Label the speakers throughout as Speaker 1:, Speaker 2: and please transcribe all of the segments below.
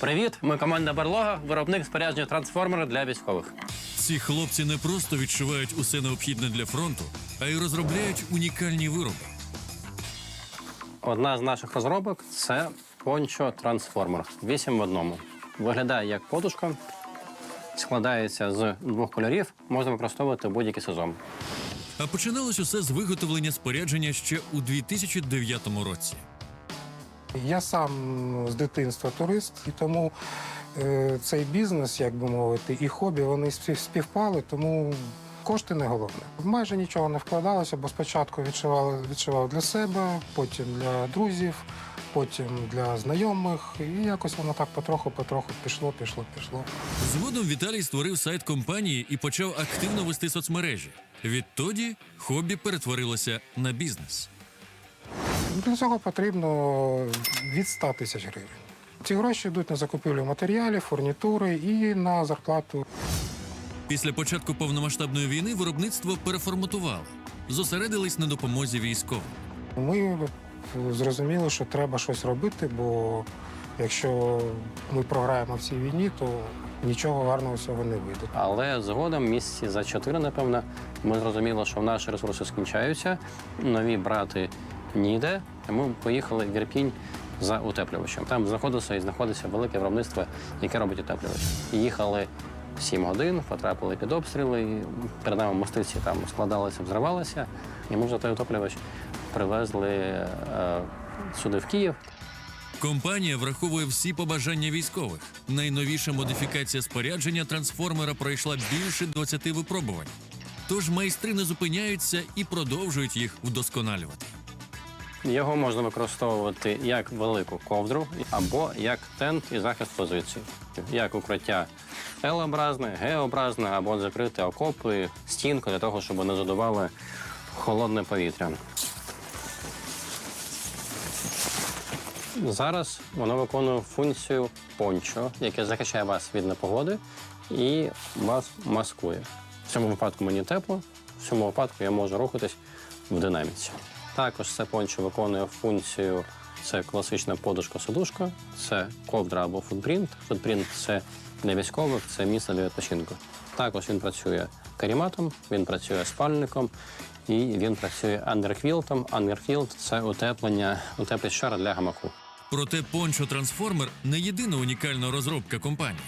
Speaker 1: Привіт! Ми команда Барлога, виробник спорядження трансформера для військових.
Speaker 2: Ці хлопці не просто відчувають усе необхідне для фронту, а й розробляють унікальні вироби.
Speaker 1: Одна з наших розробок це пончо трансформер. 8 в одному. Виглядає як подушка, складається з двох кольорів, можна використовувати будь-який сезон.
Speaker 2: А починалось усе з виготовлення спорядження ще у 2009 році.
Speaker 3: Я сам з дитинства турист, і тому е, цей бізнес, як би мовити, і хобі вони спів- співпали, тому кошти не головне. Майже нічого не вкладалося, бо спочатку відшивав, відшивав для себе, потім для друзів, потім для знайомих. І якось воно так потроху-потроху пішло, пішло, пішло.
Speaker 2: Згодом Віталій створив сайт компанії і почав активно вести соцмережі. Відтоді хобі перетворилося на бізнес.
Speaker 3: Для цього потрібно від 100 тисяч гривень. Ці гроші йдуть на закупівлю матеріалів, фурнітури і на зарплату
Speaker 2: Після початку повномасштабної війни виробництво переформатували, зосередились на допомозі військовим.
Speaker 3: Ми зрозуміли, що треба щось робити, бо якщо ми програємо в цій війні, то нічого гарного з цього не вийде.
Speaker 1: Але згодом, місяці за 4, напевно, ми зрозуміли, що наші ресурси скінчаються, нові брати ніде. Ми поїхали в Ірпінь за утеплювачем. Там знаходилося і знаходиться велике виробництво, яке робить утеплювач. Їхали 7 годин, потрапили під обстріли, перед нами мостиці там складалися, взривалися, і ми вже той утеплювач привезли е, сюди в Київ.
Speaker 2: Компанія враховує всі побажання військових. Найновіша модифікація спорядження трансформера пройшла більше 20 випробувань. Тож майстри не зупиняються і продовжують їх вдосконалювати.
Speaker 1: Його можна використовувати як велику ковдру або як тент і захист позицій, як укриття L-образне, Г-образне або закрити окопи, стінку для того, щоб не задували холодне повітря. Зараз воно виконує функцію пончо, яке захищає вас від непогоди і вас маскує. В цьому випадку мені тепло, в цьому випадку я можу рухатись в динаміці. Також це пончо виконує функцію це класична подушка-сидушка, це ковдра або футпринт. Футпринт це для військових, це місце для відпочинку. Також він працює каріматом, він працює спальником і він працює андерквілтом. Андерквілт це утеплення, утеплювач шар для гамаку.
Speaker 2: Проте Пончо Трансформер не єдина унікальна розробка компанії.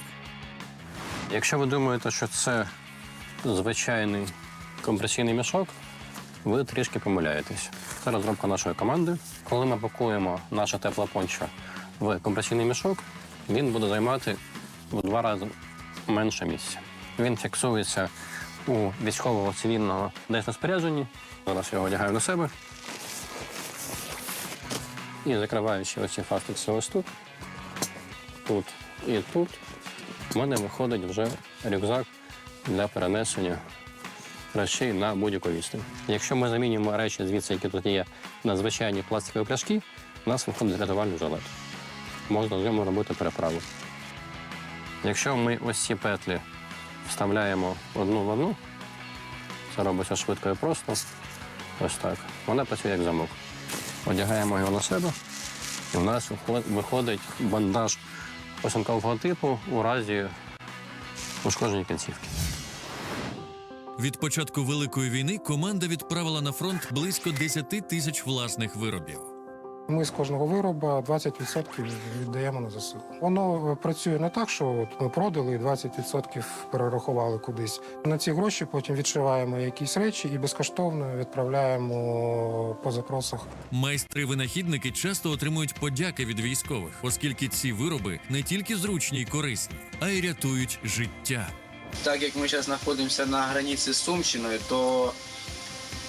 Speaker 1: Якщо ви думаєте, що це звичайний компресійний мішок, ви трішки помиляєтесь. Це розробка нашої команди. Коли ми пакуємо наше тепле пончо в компресійний мішок, він буде займати в два рази менше місця. Він фіксується у військового цивільного десь на спорядженні. Зараз його одягаю на себе. І закриваючи оці фастекси ось тут, тут і тут, в мене виходить вже рюкзак для перенесення речей на будь-яку відстань. Якщо ми замінюємо речі звідси, які тут є на звичайні пластикові пляшки, у нас виходить рятувальний жилет. Можна з ньому робити переправу. Якщо ми ось ці петлі вставляємо одну в одну, це робиться швидко і просто. Ось так. Вона працює як замок. Одягаємо його на себе, і в нас виходить бандаж осінкового типу у разі ушкодження кінцівки.
Speaker 2: Від початку Великої війни команда відправила на фронт близько 10 тисяч власних виробів.
Speaker 3: Ми з кожного вироба 20% віддаємо на ЗСУ. Воно працює не так, що от ми продали і 20% перерахували кудись. На ці гроші потім відшиваємо якісь речі і безкоштовно відправляємо по запросах.
Speaker 2: Майстри-винахідники часто отримують подяки від військових, оскільки ці вироби не тільки зручні й корисні, а й рятують життя.
Speaker 4: Так як ми зараз знаходимося на границі з Сумщиною, то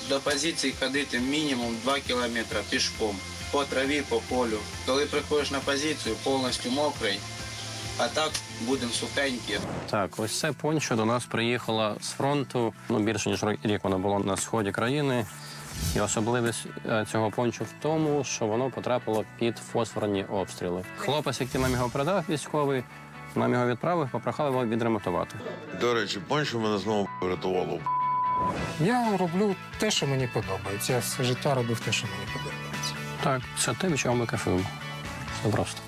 Speaker 4: до позиції ходити мінімум 2 кілометри пішком по траві, по полю. Коли приходиш на позицію, повністю мокрий, а так будемо сухенькі.
Speaker 1: Так, ось це пончо до нас приїхало з фронту. Ну, більше ніж рік воно було на сході країни. І особливість е, цього пончо в тому, що воно потрапило під фосфорні обстріли. Хлопець, який нам його продав, військовий, нам його відправив, попрохали його відремонтувати.
Speaker 5: До речі, пончо мене знову врятувало.
Speaker 3: Я роблю те, що мені подобається. Я все життя робив те, що мені подобається.
Speaker 1: Так, це те, від чого ми кайфуємо. Все просто.